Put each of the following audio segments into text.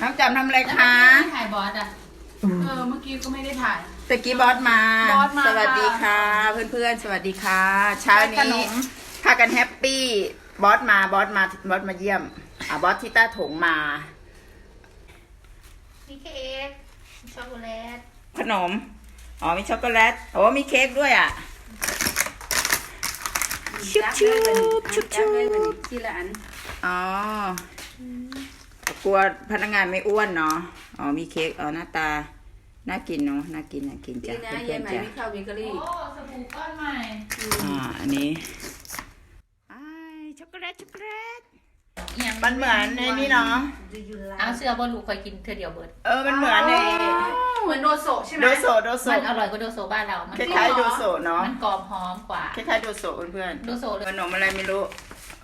น้องจำทำอะไรคะ ไม่ถ่ายบอสอะ เออ เมื่อกี้ก็ไม่ได้ถ่าย ตะกี้บอสมา บอสมาสวัสดีค่ะ เพื่อนๆ สวัสดีค่ะ เช้าได้ขนนี้ม พากันแฮปปี้ บอสมา บอสมา บอสมาเยี่ยม อะบอสที่ต้าถงมา มีเค้กมีช็อกโกแลตขนม อ๋อ มีช็อกโกแลต โอ้ มีเค้กด้วยอะ ชุบชุบชุบชุบ ทีละอัน อ๋อ กลัวพนักงานไม่อ้วนเนาะอ๋อมีเค้กอ๋อหน้าตาน่ากินเนาะน่ากินน่ากินดีจ้ะนะเพื่ยาอยนไหมๆจ้ะมีข้าวเบเกอรี่ โอ้สบู่ก้อนใหม่อ่าอันนี้อ้ายช็อกโกแลตช็อกโกแลตอย่างมันเหมือนในนี่เนาะเอาเสื้อบอลลูกคอยกินเธอเดียวเบิร์ดเออมันเหมือนในเหมือนโดโซะใช่ไหมโดโซโดโซมันอร่อยกว่าโดโซบ้านเรา มันคล้ายๆโดโซเนาะมันกรอบหอมกว่า คล้ายๆโดโซเพื่อนโดโซเลยๆขนมอะไรไม่รู้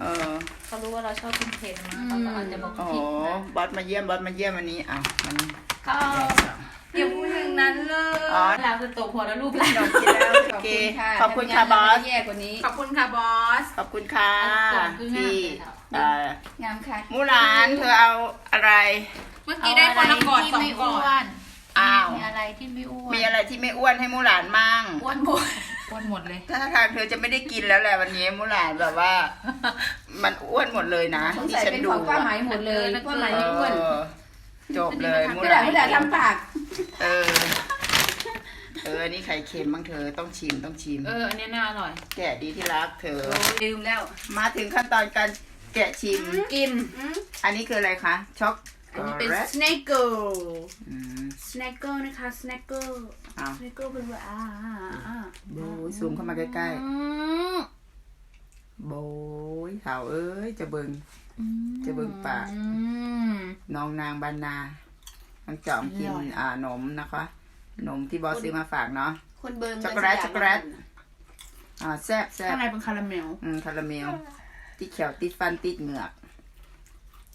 เออเขารู้ว่าเราชอบกินเผ็ดมั้งเขาก็อาจจะบอกอ๋อผิดนะบอสมาเยี่ยมบอสมาเยี่ยมวันนี้อ้าวมันก็อย่าพูดอย่างนั้นเลยอ๋อ เราคือโตพอแล้วลูกหลานขนมกินแล้วโอเคขอบคุณค่ะบอส แย่กว่านี้ ขอบคุณค่ะบอส ขอบคุณค่ะก่อนคืองามที่เลยค่ะเอ่องามค่ะมูหลานเธอเอาอะไร เมื่อกี้ได้คนละกอดสองกอดอ้าว มีอะไรที่ไม่อ้วนมีอะไรที่ไม่อ้วนให้มูหลานมั่ง อ้วนหมด อ้วนหมดเลย ถ้าทางเธอจะไม่ได้กินแล้วแหละวันนี้มูหลานแบบว่า มันอ้วนหมดเลยนะสงที่สัยฉันเป็นดูของป้าไหมหมดเลยป้าไหมไม่อ้วนเออจบเลยมูไม่หได้ลานไม่ได้ทำปากเออ เอออันนี้ไข่เค็มบ้างเธอต้องชิมต้องชิม เอออันนี้น่าอร่อยแกะดีที่รักเธอ ลืมแล้ว มาถึงขั้นตอนการแกะชิม กินอันนี้คืออะไรคะช็อกโกอันนี้เป็นแลตสแน็คเกิลอืม สแน็คเกิลนะคะสแน็คเกิลอ้าว สแน็คเกิลเป็นว่าอ่าอ่าอ่าโบย ซูมเข้ามาใกล้อืมๆโบยเถาเอ้ย จะเบิงจะเบิ่งปากอืมน้องนางบานนาน้องจอมกินอร่อยอ่าหนมนะคะหนมที่บอสซื้อมาฝากเนาะคนเบิร์นช็อกโกแลตช็อกโกแลตอ่าแซ่บแซ่บข้างในเป็นคาราเมล อืมคาราเมลติดเขียวติดฟันติดเหงือก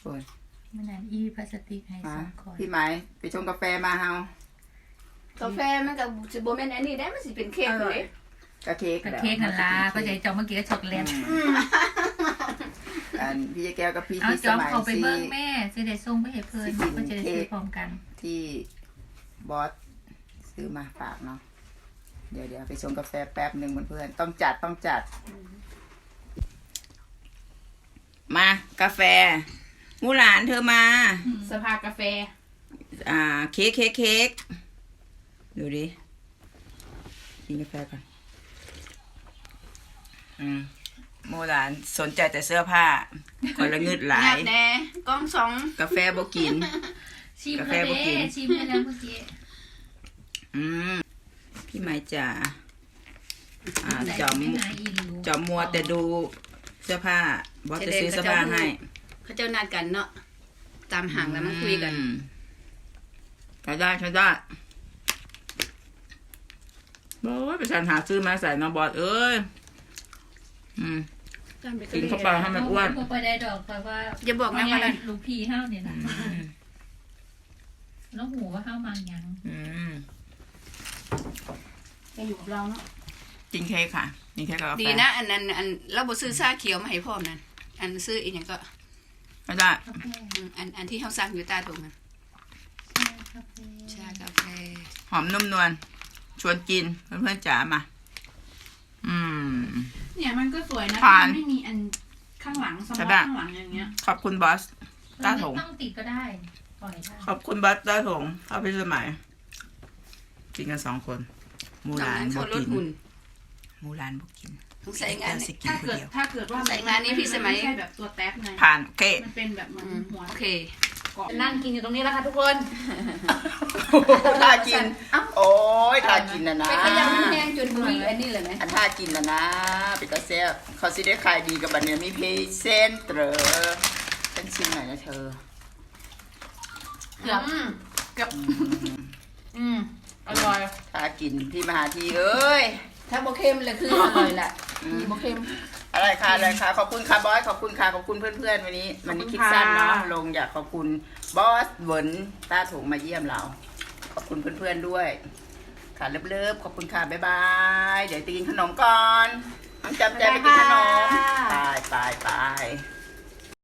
โอ้ยมันนั่นอีพลาสติกให้สมาองคนพี่ไหมไปชงกาแฟมาเฮากาแฟมันกับสิโบแมนอันนี้ได้มันสิเป็นเค้กเลย กะเค้กกะแล้วเค้กกันลาก็ใจจองเมื่อกี้ก็ช็อกโกแลตอืมอันพี่แก้วกับพี่เอาที่จสอมมัยเขาไปที่เบิ้งแม่จะได้ส่งไปให้เพื่อนสิกิน ก็จะได้ซื้อเค้กพร้อมกันที่บอสซื้อมาฝากเนาะเดี๋ยวเดี๋ยวไปชงกาแฟแป๊บหนึ่งเพื่อนๆต้องจัดต้องจัด มากาแฟมูหลานเธอมา สภากาแฟ อ่าเค้กเค้กเค้กดูดิกินกาแฟก่อน อืมโมหลานสนใจแต่เสื้อผ้าคนละงึดหลางัยบแน่กล้องสองกาแฟบ่กิน ชิมกาแฟแล้วบ่กินเด้ชิมไปแล้วเมื่อกี้อืมพี่ไม้จ๋าอ่าจอมไม่หาอีรู้จอมมัวแต่ดูเสื้อผ้าบอสจะซื้อเสื้อผ้าให้เขาเจ้านัดกันเนาะตามห่างแล้วมาคุยกัน อืมใช้ได้ใช้ได้บอสไปฉันหาซื้อมาใส่เนาะบอสเอ้ย อืมกินเข้าไปให้มันอ้วน บ่ไปได้ดอกแต่ว่าอย่าบอกนะว่าอะไร ลูกพี่เฮ้าเนี่ยนะแล้วหูว่าเฮ้ามังยังอืม จะอยู่กับเราเนาะกินเค้กค่ะ กินเค้กกับกาแฟดีนะอันนั้นอันเราบ่ซื้อชาเขียวมาให้พ่อมนั่นอันซื้ออีกอย่างก็ไม่ได้ กาแฟอืมอันอันที่เขาสั่งอยู่ใต้ตรงนั้นกาแฟชากาแฟหอมนุ่มนวล ชวนกินเพื่อนๆจ๋ามาอืม เนี่ยมันก็สวยนะผ่าน ไม่มีอันข้างหลังสมใช่องปะข้างหลังอย่างเงี้ย ขอบคุณบอสต้าถง ไม่ต้องติดก็ได้ ปล่อยได้ขอบคุณบอสต้าถงเข้าไปสมัยกินกันสองคนมูตอนหลานนั้นบเขาลกิดนหุ่นมูหลานบกิน สงสัยงานเจ้นี้สิกินถ้าคนเกิดเดียวถ้าเกิดว่าใส่งานนี้พี่สมัยไม่ใช่แบบตัวแท็บไงผ่านโอเค มันเป็นแบบเหมือนอืมหัว โอเค เกาะนั่งกินอยู่ตรงนี้แล้วค่ะทุกคนท่ากิน โอ้ยท่ากินนะนะไปขยำมันแห้งจนมีอันนี้เลยไหมอันท่ากินนะนะไปตาเซ่บเขาสิได้ขายดีกับบันเนียมีเพย์เซนเตอร์ฉันชิมหน่อยนะเธอ เกือบอืมเกือบอืมอร่อยท่ากินพี่มหาทีเอ้ยถ้าโบเข้มเลยคืออร่อยแหละมีโบเข้ม อะไรคะอะไรคะขอบคุณค่ะบอสขอบคุณค่ะขอบคุณเพื่อนๆ วันนี้วันนี้คลิปสั้นเนาะลงอยากขอบคุณบอสเหวินต้าถุงมาเยี่ยมเรา ขอบคุณเพื่อนๆด้วย ค่ะเลิฟๆขอบคุณค่ะบ๊ายบายเดี๋ยวไปกินขนมก่อนน้องจำใจไปกินขนมบ๊ายบายไปไปไป